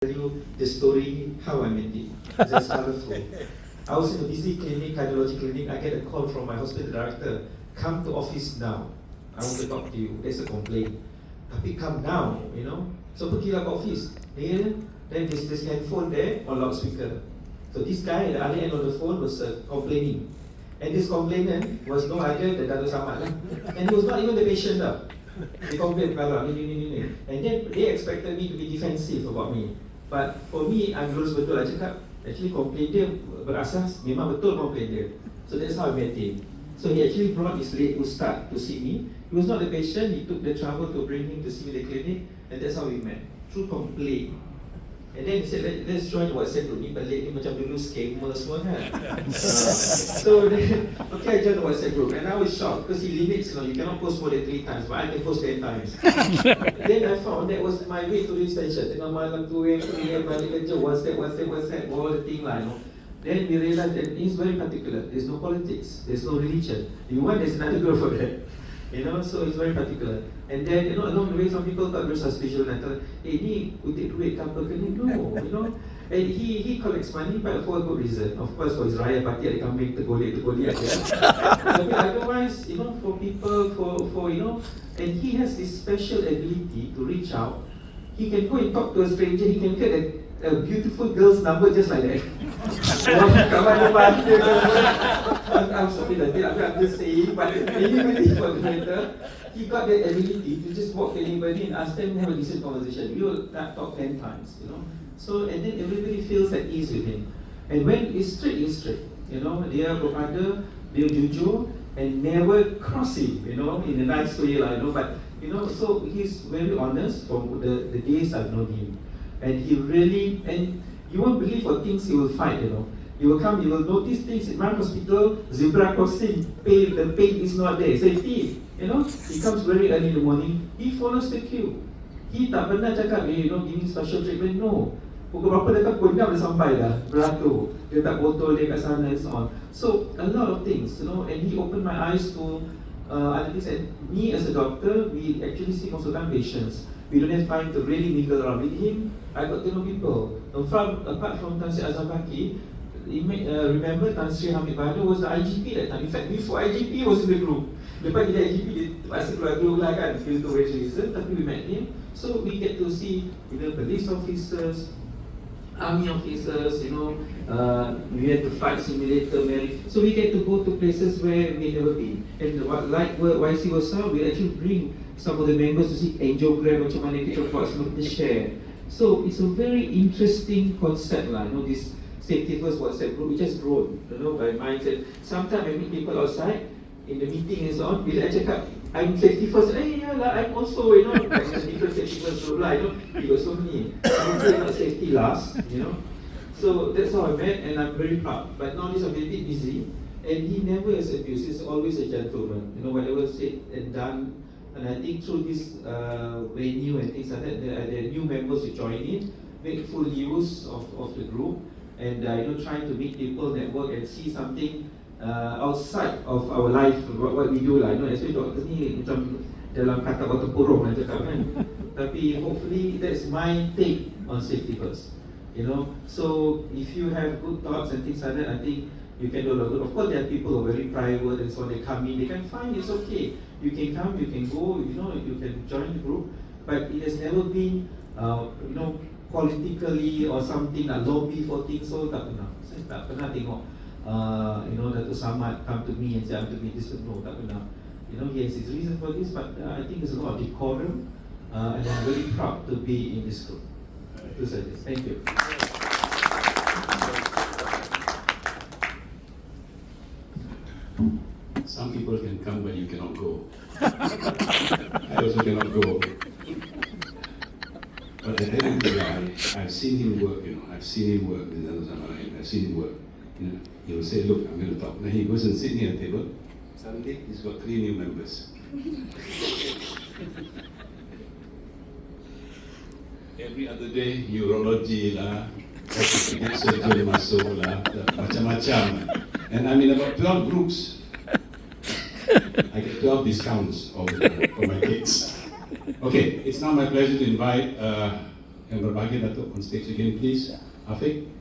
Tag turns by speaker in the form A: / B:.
A: tell you the story how I met it. Just colorful. I was in a busy clinic, cardiology clinic. I get a call from my hospital director. Come to office now. I want to talk to you. There's a complaint. Tapi come now, you know. So pergilah ke office. Dia, then there's this handphone there on loudspeaker. So this guy at the other end of the phone was uh, complaining. And this complainant was no other than Dato' Samad lah. And he was not even the patient lah. They complained, ni, ni, ni, ni, ni. And then they expected me to be defensive about me. But for me, I'm lurus betul lah cakap. Actually complain dia berasas memang betul complain dia. So that's how I met him. So he actually brought his late ustad to see me. He was not the patient, he took the trouble to bring him to see me the clinic. And that's how we met. Through complaint. And then he said, Let, let's join WhatsApp group ni pelik ni macam dulu scammer semua kan. Uh, so then, okay, I joined the WhatsApp group and I was shocked because he limits, you know, you cannot post more than three times, but I can post ten times. then I found that was my way to reach tension. Tengah malam tu, yang tu, yang balik kerja, WhatsApp, WhatsApp, WhatsApp, all the thing lah, you know. Then we realized that he's very particular. There's no politics, there's no religion. You want, there's another girl for that. You know, so it's very particular. And then, you know, along the way, some people got very suspicious and thought, hey, ni kutip duit ke apa ke ni? No, you know. And he he collects money, but for a good reason. Of course, for his raya party, ada kambing tergolek-tergolek ya. Tapi otherwise, you know, for people, for, for, you know, and he has this special ability to reach out. He can go and talk to a stranger, he can get a, a beautiful girl's number just like that. Kawan depan dia I'm, I'm sorry that I'm, just saying, but anybody for the matter, he got that ability to just walk anybody and ask them to have a decent conversation. We will talk ten times, you know. So and then everybody feels at ease with him. And when it's straight, it's straight. You know, dia berada, dia jujur and never cross him, you know, in a nice way lah, you know. But you know, so he's very honest from the, the days I've known him. And he really and you won't believe what things he will find, you know. He will come, he will notice things in my hospital, zebra crossing, pain, the pain is not there, safety. You know, he comes very early in the morning, he follows the queue. He tak pernah cakap, eh, you know, giving special treatment, no. Pukul berapa dekat pukul 6 dah sampai dah, beratur. Dia tak botol dia kat sana and so on. So, a lot of things, you know, and he opened my eyes to uh, other things. And me as a doctor, we actually see most of time patients. We don't have time to really mingle around with him. I got to know people. And from, apart from Tan Sri Azam Baki, you remember Tan Sri Hamid Bahadur was the IGP that time. In fact, before IGP was in the group. Lepas dia IGP, dia terpaksa keluar group lah kan, filter reason, tapi we met him. So we get to see you know, police officers, army officers, you know, uh, we had to fight simulator, marry. So we get to go to places where we never been. And what, like what YC was saw, we actually bring some of the members to see angiogram, macam mana kita buat semua kita share. So it's a very interesting concept lah, you know, this safety first WhatsApp group, we just grown, you know, by mindset. Sometimes I meet people outside, in the meeting and so on, bila I cakap, I'm safety first, eh, yeah lah, I'm also, you know, different safety first group lah, you know, got so many. I'm not safety last, you know. So that's how I met and I'm very proud. But now I'm a bit busy and he never is abused, he's always a gentleman. You know, whatever said and done. And I think through this uh, venue and things like that, there are, there are new members who join in, make full use of, of the group and uh, you know, trying to meet people, network and see something uh, outside of our life, what, what we do lah. You know, especially doktor ni macam dalam kata batu purung lah cakap kan. Tapi hopefully that's my take on safety first. You know, so if you have good thoughts and things like that, I think you can do a lot of good. Of course, there are people who are very private and so on, they come in, they can find it's okay. You can come, you can go, you know, you can join the group, but it has never been, uh, you know, politically or something, nak lobby for things, so tak pernah. Saya tak pernah tengok, uh, you know, Dato' Samad come to me and say, I'm to be this, no, tak pernah. You know, he has his reason for this, but uh, I think there's a lot of decorum, uh, and I'm very proud to be in this group. To say this. Thank you.
B: Some people can come, but you cannot go. I also cannot go. But at the end of the day, I- I've seen him work, you know, I've seen him work in Zamarai, I've seen him work. You know, he will say, look, I'm going to talk. Now he goes and sits near the table. Suddenly, he's got three new members. Every other day, urology lah, surgeon masuk lah, macam-macam. And I'm in about 12 groups. I get 12 discounts the time for my kids. Okay, it's now my pleasure to invite uh, Member Baguio Dato on stage again, please. Afik.